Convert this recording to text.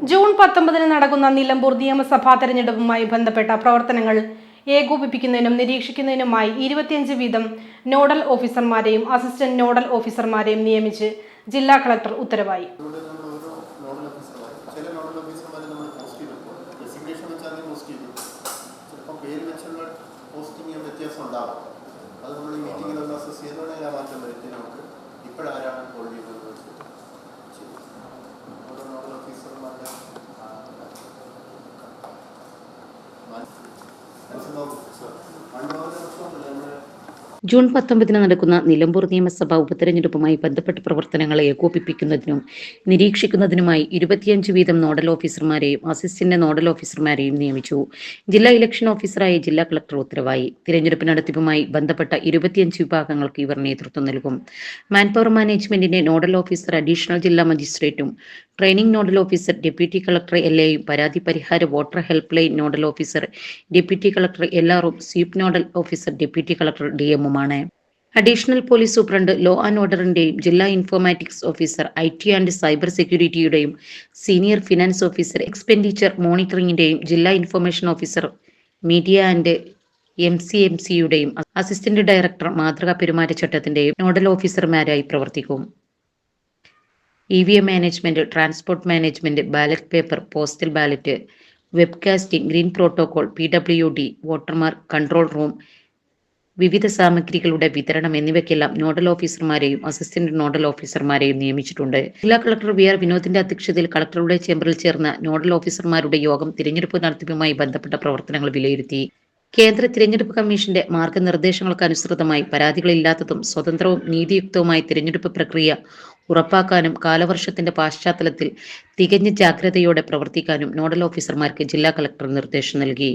June പത്തൊമ്പതിന് നടക്കുന്ന നിലമ്പൂർ നിയമസഭാ തെരഞ്ഞെടുപ്പുമായി ബന്ധപ്പെട്ട പ്രവർത്തനങ്ങൾ ഏകോപിപ്പിക്കുന്നതിനും നിരീക്ഷിക്കുന്നതിനുമായി ഇരുപത്തിയഞ്ച് വീതം നോഡൽ ഓഫീസർമാരെയും അസിസ്റ്റന്റ് നോഡൽ ഓഫീസർമാരെയും നിയമിച്ച് ജില്ലാ കളക്ടർ ഉത്തരവായി. ഇപ്പോഴാരാണ് hold I know that's 子上面 June പത്തൊമ്പതിന് നടക്കുന്ന നിലമ്പൂർ നിയമസഭാ ഉപതെരഞ്ഞെടുപ്പുമായി ബന്ധപ്പെട്ട പ്രവർത്തനങ്ങളെ ഏകോപിപ്പിക്കുന്നതിനും നിരീക്ഷിക്കുന്നതിനുമായി ഇരുപത്തിയഞ്ച് വീതം നോഡൽ ഓഫീസർമാരെയും അസിസ്റ്റന്റ് നോഡൽ ഓഫീസർമാരെയും നിയമിച്ചു. ജില്ലാ ഇലക്ഷൻ ഓഫീസറായി ജില്ലാ കളക്ടർ ഉത്തരവായി. തിരഞ്ഞെടുപ്പ് നടത്തിപ്പുമായി ബന്ധപ്പെട്ട ഇരുപത്തിയഞ്ച് വിഭാഗങ്ങൾക്ക് ഇവർ നേതൃത്വം നൽകും. മാൻപവർ മാനേജ്മെന്റിന്റെ നോഡൽ ഓഫീസർ അഡീഷണൽ ജില്ലാ മജിസ്ട്രേറ്റും training nodal officer deputy collector L എയും പരാതി പരിഹാര voter help line nodal officer deputy collector എല്ലാറും sweep nodal officer deputy collector D എമ്മുമാണ് additional police superintendent law and ഓർഡറിന്റെയും ജില്ലാ informatics officer I T and cyber സെക്യൂരിറ്റിയുടെയും senior finance officer expenditure മോണിറ്ററിംഗിന്റെയും ജില്ലാ information officer media and M C M സിയുടെയും assistant director മാതൃകാ പെരുമാറ്റച്ചട്ടത്തിന്റെയും nodal ഓഫീസർമാരായി പ്രവർത്തിക്കും. E V M management transport management ballot paper postal ballot webcasting green protocol P W D വോട്ടർമാർ control room വിവിധ സാമഗ്രികളുടെ വിതരണം എന്നിവയ്ക്കെല്ലാം നോഡൽ ഓഫീസർമാരെയും അസിസ്റ്റന്റ് നോഡൽ ഓഫീസർമാരെയും നിയമിച്ചിട്ടുണ്ട്. ജില്ലാ കളക്ടർ വി ആർ വിനോദിന്റെ അധ്യക്ഷതയിൽ കളക്ടറുടെ ചേംബറിൽ ചേർന്ന നോഡൽ ഓഫീസർമാരുടെ യോഗം തിരഞ്ഞെടുപ്പ് നടത്തിപ്പുമായി ബന്ധപ്പെട്ട പ്രവർത്തനങ്ങൾ വിലയിരുത്തി. കേന്ദ്ര തിരഞ്ഞെടുപ്പ് കമ്മീഷന്റെ മാർഗനിർദ്ദേശങ്ങൾക്ക് അനുസൃതമായി പരാതികളില്ലാത്തതും സ്വതന്ത്രവും നീതിയുക്തവുമായ തിരഞ്ഞെടുപ്പ് പ്രക്രിയ ഉറപ്പാക്കാനും കാലവർഷത്തിന്റെ പശ്ചാത്തലത്തിൽ തികഞ്ഞ ജാഗ്രതയോടെ പ്രവർത്തിക്കാനും നോഡൽ ഓഫീസർമാർക്ക് ജില്ലാ കളക്ടർ നിർദ്ദേശം നൽകി.